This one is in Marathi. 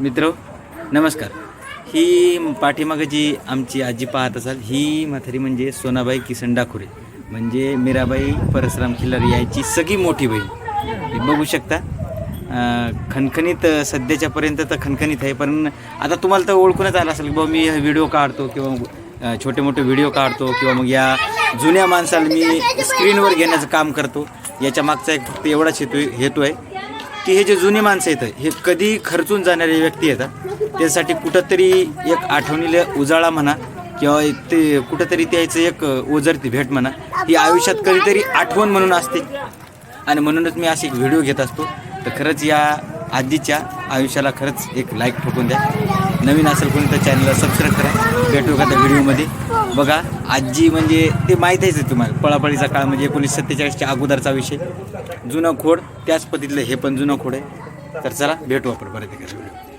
मित्र नमस्कार. ही पाठीमागं जी आमची आजी पाहत असाल ही म्हातारी म्हणजे सोनाबाई किसन डाकुरे म्हणजे मीराबाई परसराम खिल्लारी याची सगळी मोठी बहीण. बघू शकता. खणखणीत सध्याच्यापर्यंत तर खणखणीत आहे पण आता तुम्हाला तर ओळखूनच आलं असेल की बाबा मी व्हिडिओ काढतो किंवा छोटे मोठे व्हिडिओ काढतो किंवा मग या जुन्या माणसाला मी स्क्रीनवर घेण्याचं काम करतो. याच्या मागचा एक फक्त एवढाच हेतू हेतू आहे. की हे जे जुने माणसं येतं हे कधी खर्चून जाणारे व्यक्ती येतात त्यासाठी कुठंतरी एक आठवणीला उजाळा म्हणा किंवा एक ते कुठंतरी त्याचं एक ओझरती भेट म्हणा ही आयुष्यात कधीतरी आठवण म्हणून असते. आणि म्हणूनच मी असे एक व्हिडिओ घेत असतो. तर खरंच या आजीच्या आयुष्याला खरंच एक लाईक ठोकून द्या. नवीन असेल कोणी तर चॅनलला सबस्क्राईब करा. भेटू का त्या व्हिडिओमध्ये बघा आजी म्हणजे ते माहीत आहे तुम्हाला पळापळीचा काळ म्हणजे एकोणीस सत्तेचाळीसच्या अगोदरचा विषय. जुनं खोड त्याच पद्धतीतलं हे पण जुनं खोड आहे. तर चला भेटू आपण परत एका व्हिडिओ